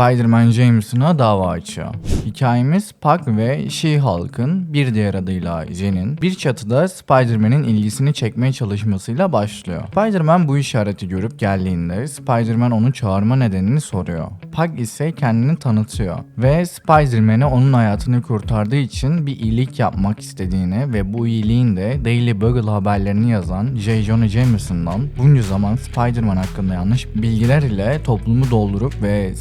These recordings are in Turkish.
Spider-Man Jameson'a dava açıyor. Hikayemiz Puck ve She-Hulk'ın bir diğer adıyla Jen'in bir çatıda Spider-Man'in ilgisini çekmeye çalışmasıyla başlıyor. Spider-Man bu işareti görüp geldiğinde Spider-Man onu çağırma nedenini soruyor. Puck ise kendini tanıtıyor ve Spider-Man'e onun hayatını kurtardığı için bir iyilik yapmak istediğini ve bu iyiliğin de Daily Bugle haberlerini yazan J. Jonah Jameson'dan bunca zaman Spider-Man hakkında yanlış bilgiler ile toplumu doldurup ve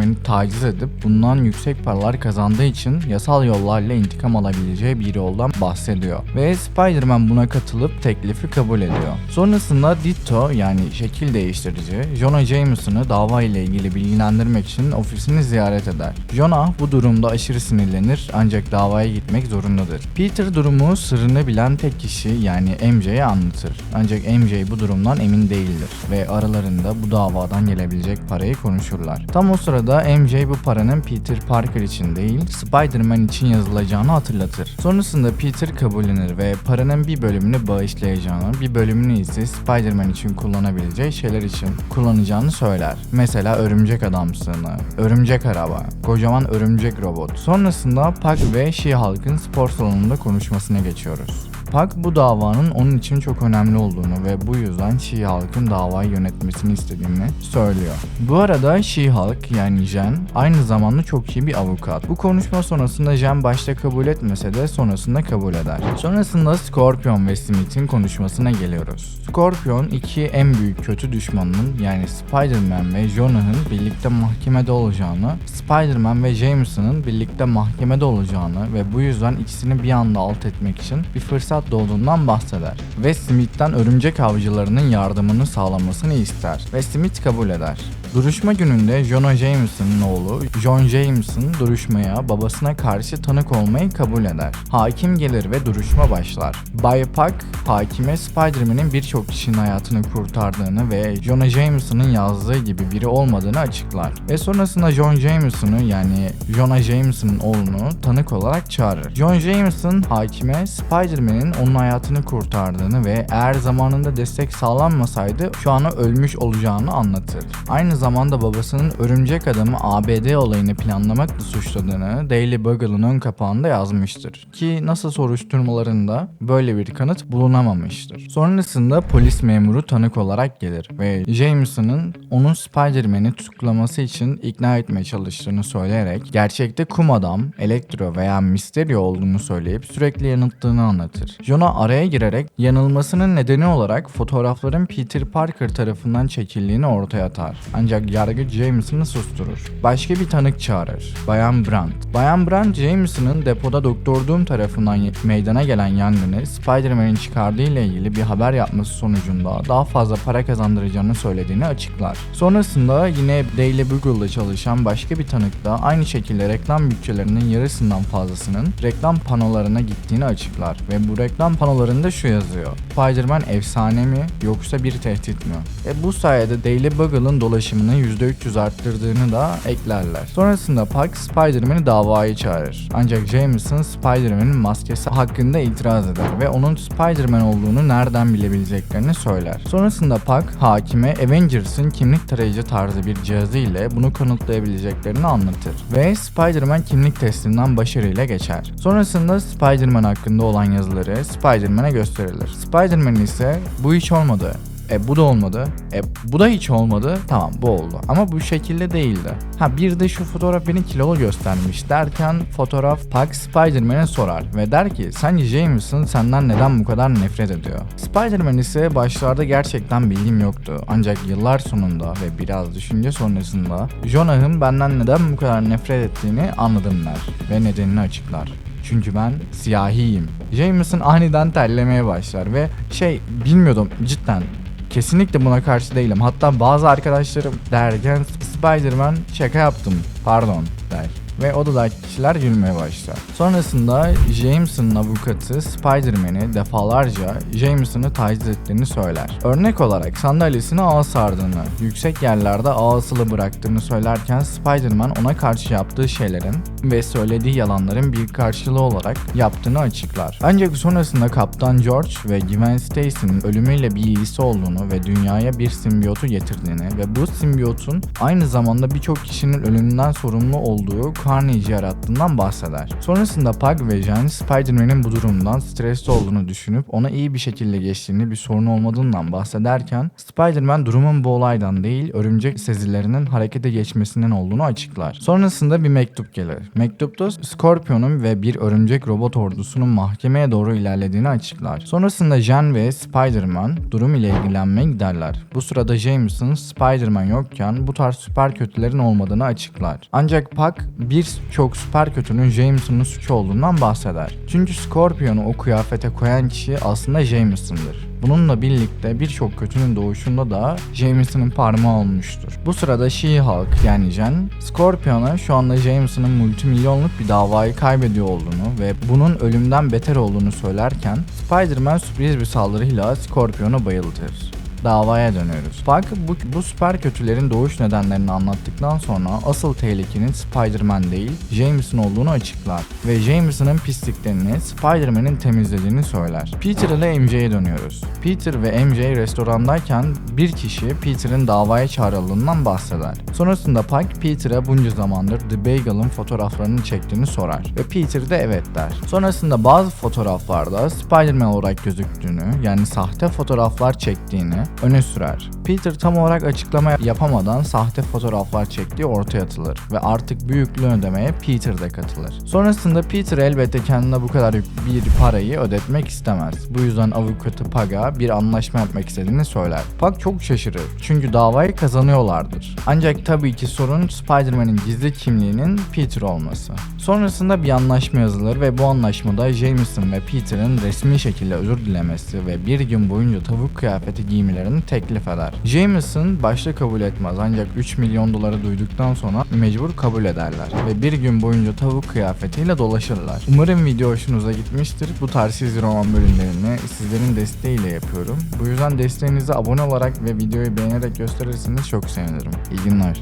Spider-Man'i taciz edip bundan yüksek paralar kazandığı için yasal yollarla intikam alabileceği bir yoldan bahsediyor. Ve Spider-Man buna katılıp teklifi kabul ediyor. Sonrasında Ditto yani şekil değiştirici Jonah Jameson'ı dava ile ilgili bilgilendirmek için ofisini ziyaret eder. Jonah bu durumda aşırı sinirlenir ancak davaya gitmek zorundadır. Peter durumu sırrını bilen tek kişi yani MJ'ye anlatır. Ancak MJ bu durumdan emin değildir ve aralarında bu davadan gelebilecek parayı konuşurlar. Tam o sırada MJ bu paranın Peter Parker için değil Spider-Man için yazılacağını hatırlatır. Sonrasında Peter kabullenir ve paranın bir bölümünü bağışlayacağını, bir bölümünü ise Spider-Man için kullanabileceği şeyler için kullanacağını söyler. Mesela örümcek adamsığını, örümcek araba, kocaman örümcek robot. Sonrasında Puck ve She-Hulk'ın spor salonunda konuşmasına geçiyoruz. Puck bu davanın onun için çok önemli olduğunu ve bu yüzden She-Hulk'ın davayı yönetmesini istediğini söylüyor. Bu arada She-Hulk yani Jen aynı zamanda çok iyi bir avukat. Bu konuşma sonrasında Jen başta kabul etmese de sonrasında kabul eder. Sonrasında Scorpion ve Smith'in konuşmasına geliyoruz. Scorpion iki en büyük kötü düşmanının yani Spider-Man ve Jonah'ın birlikte mahkemede olacağını, Spider-Man ve Jameson'ın birlikte mahkemede olacağını ve bu yüzden ikisini bir anda alt etmek için bir fırsat doğduğundan bahseder. Ve Smith'ten örümcek avcılarının yardımını sağlamasını ister ve Smith kabul eder. Duruşma gününde Jonah Jameson'ın oğlu John Jameson duruşmaya babasına karşı tanık olmayı kabul eder. Hakim gelir ve duruşma başlar. Bay Puck hakime Spider-Man'in birçok kişinin hayatını kurtardığını ve Jonah Jameson'ın yazdığı gibi biri olmadığını açıklar. Ve sonrasında John Jameson'ı yani Jonah Jameson'ın oğlunu tanık olarak çağırır. John Jameson hakime Spider-Man'in onun hayatını kurtardığını ve eğer zamanında destek sağlanmasaydı şu ana ölmüş olacağını anlatır. Aynı zamanda babasının örümcek adamı ABD olayını planlamakla suçladığını Daily Bugle'ın ön kapağında yazmıştır. Ki NASA soruşturmalarında böyle bir kanıt bulunamamıştır. Sonrasında polis memuru tanık olarak gelir ve Jameson'ın onun Spider-Man'i tutuklaması için ikna etmeye çalıştığını söyleyerek gerçekte kum adam, Electro veya Mysterio olduğunu söyleyip sürekli yanılttığını anlatır. Jonah araya girerek yanılmasının nedeni olarak fotoğrafların Peter Parker tarafından çekildiğini ortaya atar. Ancak yargı Jameson'ı susturur. Başka bir tanık çağırır. Bayan Brandt. Bayan Brandt Jameson'ın depoda Doktor Doom tarafından meydana gelen yangını Spider-Man'in çıkardığı ile ilgili bir haber yapması sonucunda daha fazla para kazandıracağını söylediğini açıklar. Sonrasında yine Daily Bugle'da çalışan başka bir tanık da aynı şekilde reklam bütçelerinin yarısından fazlasının reklam panolarına gittiğini açıklar ve bu reklam panolarında şu yazıyor. Spider-Man efsane mi yoksa bir tehdit mi? E bu sayede Daily Bugle'ın dolaşımını %300 arttırdığını da eklerler. Sonrasında Puck Spider-Man'i davaya çağırır. Ancak Jameson Spider-Man'in maskesi hakkında itiraz eder ve onun Spider-Man olduğunu nereden bilebileceklerini söyler. Sonrasında Puck hakime Avengers'ın kimlik tarayıcı tarzı bir cihazı ile bunu kanıtlayabileceklerini anlatır ve Spider-Man kimlik testinden başarıyla geçer. Sonrasında Spider-Man hakkında olan yazıları Spider-Man'e gösterilir. Spider-Man ise bu hiç olmadı. E bu da olmadı. E bu da hiç olmadı. Tamam bu oldu. Ama bu şekilde değildi. Ha bir de şu fotoğraf beni kilolu göstermiş derken fotoğraf Puck Spider-Man'e sorar ve der ki sence Jameson senden neden bu kadar nefret ediyor? Spider-Man ise başlarda gerçekten bilgim yoktu. Ancak yıllar sonunda ve biraz düşünce sonrasında Jonah'ın benden neden bu kadar nefret ettiğini anladım der ve nedenini açıklar. Çünkü ben siyahiyim. Jameson aniden terlemeye başlar ve şey bilmiyordum cidden Kesinlikle buna karşı değilim. Hatta bazı arkadaşlarım derken Spider-Man şaka yaptım pardon der. Ve odadaki kişiler gülmeye başlar. Sonrasında Jameson'ın avukatı Spider-Man'i defalarca Jameson'ı taciz ettiğini söyler. Örnek olarak sandalyesine ağ sardığını, yüksek yerlerde ağ asılı bıraktığını söylerken Spider-Man ona karşı yaptığı şeylerin ve söylediği yalanların bir karşılığı olarak yaptığını açıklar. Ancak sonrasında Kaptan George ve Gwen Stacy'nin ölümüyle bir ilgisi olduğunu ve dünyaya bir simbiyotu getirdiğini ve bu simbiyotun aynı zamanda birçok kişinin ölümünden sorumlu olduğu Carnage yarattığından bahseder. Sonrasında Pug ve Jen Spider-Man'in bu durumdan stresli olduğunu düşünüp ona iyi bir şekilde geçtiğini bir sorun olmadığından bahsederken Spider-Man durumun bu olaydan değil örümcek sezilerinin harekete geçmesinden olduğunu açıklar. Sonrasında bir mektup gelir. Mektupta Scorpion'un ve bir örümcek robot ordusunun mahkemeye doğru ilerlediğini açıklar. Sonrasında Jen ve Spider-Man durum ile ilgilenmeye giderler. Bu sırada Jameson Spider-Man yokken bu tarz süper kötülerin olmadığını açıklar. Ancak Puck birçok süper kötünün Jameson'ın suçu olduğundan bahseder. Çünkü Scorpion'u o kıyafete koyan kişi aslında Jameson'dır. Bununla birlikte birçok kötünün doğuşunda da Jameson'ın parmağı olmuştur. Bu sırada She-Hulk yani Jen, Scorpion'a şu anda Jameson'ın multimilyonluk bir davayı kaybediyor olduğunu ve bunun ölümden beter olduğunu söylerken Spider-Man sürpriz bir saldırıyla Scorpion'u bayıltır davaya dönüyoruz. Park bu, bu süper kötülerin doğuş nedenlerini anlattıktan sonra asıl tehlikenin Spider-Man değil Jameson olduğunu açıklar ve Jameson'ın pisliklerini Spider-Man'in temizlediğini söyler. Peter ile MJ'ye dönüyoruz. Peter ve MJ restorandayken bir kişi Peter'ın davaya çağrıldığından bahseder. Sonrasında Pike Peter'a bunca zamandır The Bagel'ın fotoğraflarını çektiğini sorar ve Peter de evet der. Sonrasında bazı fotoğraflarda Spider-Man olarak gözüktüğünü yani sahte fotoğraflar çektiğini öne sürer. Peter tam olarak açıklama yapamadan sahte fotoğraflar çektiği ortaya atılır ve artık büyüklüğü ödemeye Peter de katılır. Sonrasında Peter elbette kendine bu kadar bir parayı ödetmek istemez. Bu yüzden avukatı Pug'a bir anlaşma yapmak istediğini söyler. Pug çok şaşırır çünkü davayı kazanıyorlardır. Ancak tabii ki sorun Spider-Man'in gizli kimliğinin Peter olması. Sonrasında bir anlaşma yazılır ve bu anlaşmada Jameson ve Peter'ın resmi şekilde özür dilemesi ve bir gün boyunca tavuk kıyafeti giymelerini teklif eder. Jameson başta kabul etmez ancak 3 milyon doları duyduktan sonra mecbur kabul ederler ve bir gün boyunca tavuk kıyafetiyle dolaşırlar. Umarım video hoşunuza gitmiştir. Bu tarz roman bölümlerini sizlerin desteğiyle yapıyorum. Bu yüzden desteğinizi abone olarak ve videoyu beğenerek gösterirseniz çok sevinirim. İyi günler.